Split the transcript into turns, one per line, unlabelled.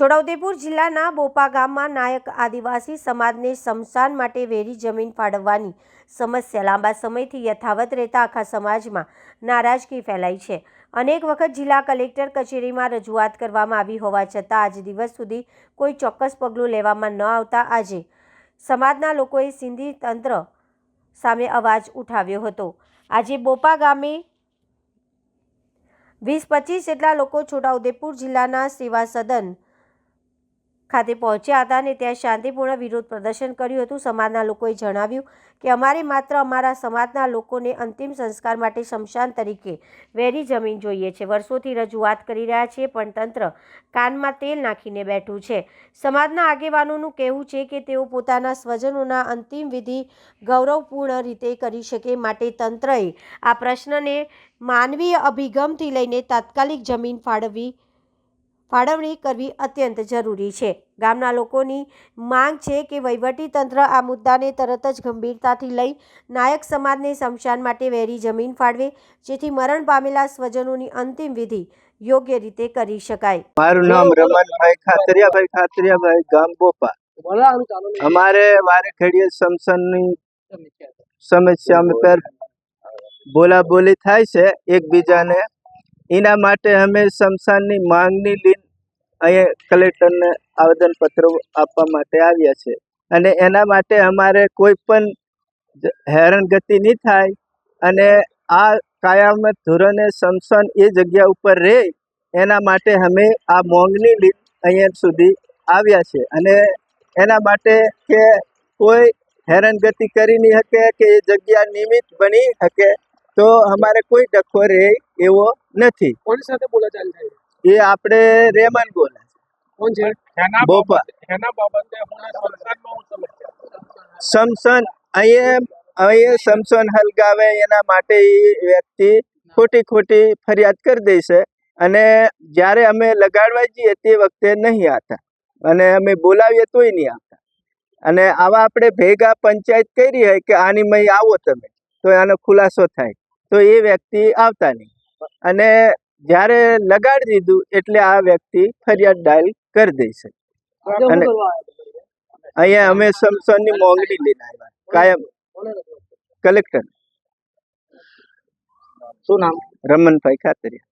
છોટાઉદેપુર જિલ્લાના બોપા ગામમાં નાયક આદિવાસી સમાજને સ્મશાન માટે વેરી જમીન ફાળવવાની સમસ્યા લાંબા સમયથી યથાવત રહેતા આખા સમાજમાં નારાજગી ફેલાઈ છે. અનેક વખત જિલ્લા કલેક્ટર કચેરીમાં રજૂઆત કરવામાં આવી હોવા છતાં આજ દિવસ સુધી કોઈ ચોક્કસ પગલું લેવામાં ન આવતા આજે સમાજના લોકોએ સિંધી તંત્ર સામે અવાજ ઉઠાવ્યો હતો. આજે બોપા ગામે વીસ પચીસ જેટલા લોકો છોટાઉદેપુર જિલ્લાના સેવા સદન ખાતે પહોંચ્યા હતા અને ત્યાં શાંતિપૂર્ણ વિરોધ પ્રદર્શન કર્યું હતું. સમાજના લોકોએ જણાવ્યું કે, અમારે માત્ર અમારા સમાજના લોકોને અંતિમ સંસ્કાર માટે શમશાન તરીકે વેરી જમીન જોઈએ છે. વર્ષોથી રજૂઆત કરી રહ્યા છીએ, પણ તંત્ર કાનમાં તેલ નાખીને બેઠું છે. સમાજના આગેવાનોનું કહેવું છે કે, તેઓ પોતાના સ્વજનોના અંતિમ વિધિ ગૌરવપૂર્ણ રીતે કરી શકે માટે તંત્રએ આ પ્રશ્નને માનવીય અભિગમથી લઈને તાત્કાલિક જમીન ફાળવવી ફાળવણી કરવી અત્યંત જરૂરી છે. ગામના લોકોની માંગ છે કે વહીવટી તંત્ર આ મુદ્દાને તરત જ ગંભીરતાથી લઈ નાયક સમાજને શમશાન માટે વેરી જમીન ફાળવે જેથી મરણ પામેલા સ્વજનોની અંતિમ વિધિ યોગ્ય રીતે કરી શકાય.
મારું નામ રમણભાઈ ખાતરિયાભાઈ ખાતરિયાભાઈ ગામ બોપા અમારે મારે ખેડીએ શમશાનની સમસ્યા અમે પર બોલા બોલી થાય છે એકબીજાને. એના માટે અમે શમશાનની માંગણી લઈને અહીંયા કલેક્ટરને આવેદનપત્ર આપવા માટે આવ્યા છે. અને એના માટે અમારે કોઈ પણ હેરાન હેરાનગતિ નહીં થાય અને આ કાયમ ધોરણે શમશાન એ જગ્યા ઉપર રહે એના માટે અમે આ માંગણી લઈને અહીંયા સુધી આવ્યા છે. અને એના માટે કે કોઈ હેરાનગતિ કરી નહીં શકે કે એ જગ્યા નિમિત્ત બની શકે તો અમારે કોઈ ડખો રહે એવો નથી.
કોની સાથે બોલાચાલ થઈ?
એ આપણે રહેમાન બોલે
કોણ છે?
બોપા.
બાબતે સમસ્યા.
સમસન અહીંયા અહીંયા સમસન હલગાવે એના માટે એ વ્યક્તિ ખોટી ખોટી ફરિયાદ કરી દે છે. અને જ્યારે અમે લગાડવા જઈએ તે વખતે નહીં આવતા. અને અમે બોલાવીએ તોય નહીં આવતા. અને આવા આપણે ભેગા પંચાયત કરી હોય કે આની મય આવો તમે. તો આનો ખુલાસો થાય. તો એ વ્યક્તિ આવતા નહીં. અને જ્યારે લગાડી દીધું એટલે આ વ્યક્તિ ફરિયાદ ડાયલ કરી દે છે. અને અહીંયા અમે સમસોનની મોંઘડી લઈને આવ્યા કાયમ. કલેક્ટર.
શું નામ?
રમનભાઈ ખાતરિયા.